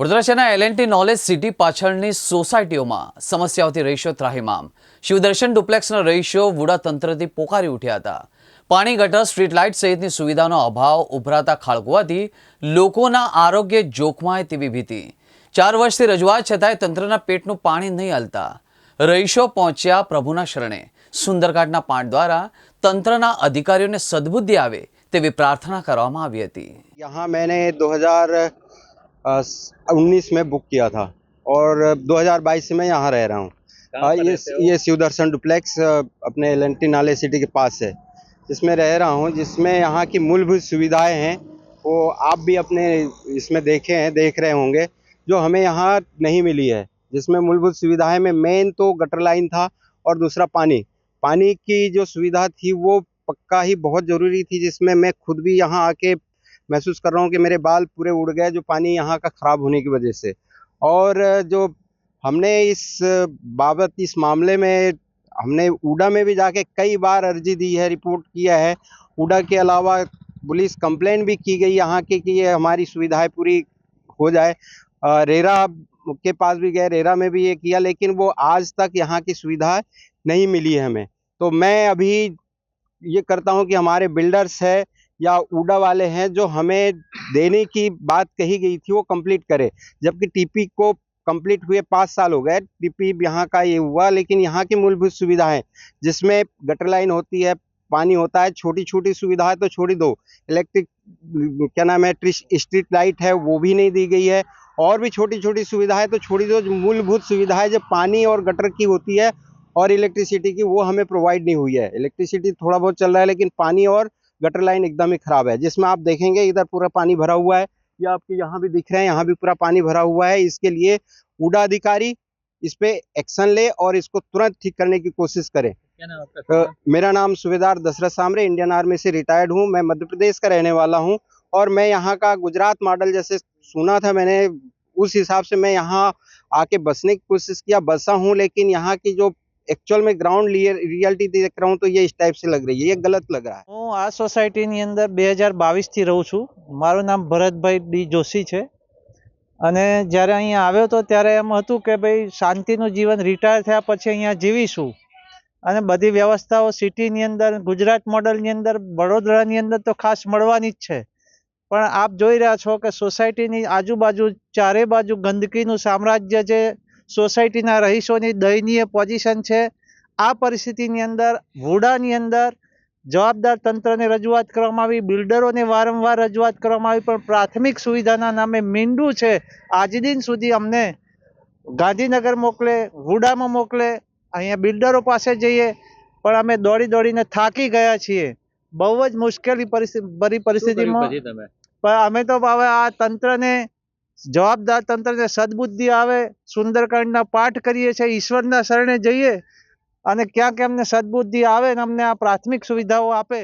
વડોદરા શહેરના L&T knowledge city પાછળની સોસાયટીઓમાં સમસ્યાઓથી રહીશો ત્રાહીમામ. શિવદર્શન ડુપ્લેક્સના રહીશો વુડા તંત્રથી પોકારી ઉઠ્યા હતા. પાણી ગટર, સ્ટ્રીટ લાઇટ સહિતની સુવિધાનો અભાવ ઉભરાતા ખાળકુવાથી લોકોના આરોગ્ય જોખમાય તેવી ભીતી. ચાર વર્ષથી રજૂઆત છતાંય તંત્રના પેટનું પાણી નહીં હાલતા. રહીશો પહોંચ્યા પ્રભુના શરણે. સુંદરકાંઠના પાઠ દ્વારા તંત્રના અધિકારીઓને સદબુદ્ધિ આવે તેવી પ્રાર્થના કરવામાં આવી હતી. યહાં મેં 2000 उन्नीस में बुक किया था और 2022 से मैं यहाँ रह रहा हूँ। हाँ, ये ये शिवदर्शन डुप्लेक्स अपने एल नाले सिटी के पास है जिसमें रह रहा हूँ जिसमें यहाँ की मूलभूत सुविधाएँ हैं वो आप भी अपने इसमें देखे हैं देख रहे होंगे जो हमें यहाँ नहीं मिली है जिसमें मूलभूत सुविधाएँ में मेन तो गटर लाइन था और दूसरा पानी। पानी की जो सुविधा थी वो पक्का ही बहुत ज़रूरी थी जिसमें मैं खुद भी यहाँ आके महसूस कर रहा हूँ कि मेरे बाल पूरे उड़ गए, जो पानी यहाँ का ख़राब होने की वजह से। और जो हमने इस बाबत, इस मामले में, हमने ऊडा में भी जाके कई बार अर्जी दी है, रिपोर्ट किया है। ऊडा के अलावा पुलिस कंप्लेन भी की गई यहाँ की कि ये हमारी सुविधाएँ पूरी हो जाए। रेरा के पास भी गए, रेरा में भी ये किया, लेकिन वो आज तक यहाँ की सुविधा नहीं मिली है हमें। तो मैं अभी ये करता हूँ कि हमारे बिल्डर्स है या ऊडा वाले हैं जो हमें देने की बात कही गई थी, वो कंप्लीट करे। जबकि टीपी को कंप्लीट हुए पाँच साल हो गए। टीपी यहाँ का ये हुआ, लेकिन यहाँ की मूलभूत सुविधाएँ जिसमें गटर लाइन होती है, पानी होता है छोटी छोटी सुविधाएँ तो छोड़ी दो। इलेक्ट्रिक क्या नाम है स्ट्रीट लाइट है, वो भी नहीं दी गई है। और भी छोटी छोटी सुविधाएँ तो छोड़ी दो मूलभूत सुविधाएँ जो पानी और गटर की होती है और इलेक्ट्रिसिटी की, वो हमें प्रोवाइड नहीं हुई है। इलेक्ट्रिसिटी थोड़ा बहुत चल रहा है, लेकिन पानी और गटर लाइन एकदम ही खराब है जिसमें आप देखेंगे इधर पूरा पानी भरा हुआ है ये आपके यहाँ भी दिख रहे हैं यहाँ भी पूरा पानी भरा हुआ है इसके लिए उडा अधिकारी इस पे एक्शन ले और इसको तुरंत ठीक करने की कोशिश करे। नाम मेरा नाम सुबेदार दशरथ सामरे इंडियन आर्मी से रिटायर्ड हूँ मैं मध्य प्रदेश का रहने वाला हूँ और मैं यहाँ का गुजरात मॉडल जैसे सुना था मैंने उस हिसाब से मैं यहाँ आके बसने की कोशिश किया बसा हूँ लेकिन यहाँ की जो एक्चुअल में ग्राउंड रियलिटी देख रहा हूँ तो ये इस टाइप से लग रही है ये गलत लग रहा है હું આ સોસાયટીની અંદર બે હજાર બાવીસથી રહું છું મારું નામ ભરતભાઈ ડી જોશી છે અને જ્યારે અહીંયા આવ્યો તો ત્યારે એમ હતું કે ભાઈ શાંતિનું જીવન રિટાયર થયા પછી અહીંયા જીવીશું અને બધી વ્યવસ્થાઓ સિટીની અંદર ગુજરાત મોડલની અંદર વડોદરાની અંદર તો ખાસ મળવાની જ છે પણ આપ જોઈ રહ્યા છો કે સોસાયટીની આજુબાજુ ચારે બાજુ ગંદકીનું સામ્રાજ્ય છે સોસાયટીના રહીશોની દયનીય પોઝિશન છે. આ પરિસ્થિતિની અંદર વુડાની અંદર જવાબદાર તંત્રને રજૂઆત કરવામાં આવી બિલ્ડરોને વારંવાર રજૂઆત કરવામાં આવી પણ પ્રાથમિક સુવિધાના નામે મીંડું છે. આજ દિન સુધી અમને ગાંધીનગર મોકલે વુડામાં મોકલે અહીંયા બિલ્ડરો પાસે જઈએ પણ અમે દોડી દોડીને થાકી ગયા છીએ. બહુ જ મુશ્કેલી પરિસ્થિતિ ભરી પરિસ્થિતિમાં પણ અમે તો હવે આ તંત્રને જવાબદાર તંત્રને સદબુદ્ધિ આવે, સુંદરકાંડના પાઠ કરીએ છીએ, ઈશ્વરના શરણે જઈએ અને ક્યાંક એમને સદબુદ્ધિ આવે અને અમને આ પ્રાથમિક સુવિધાઓ આપે.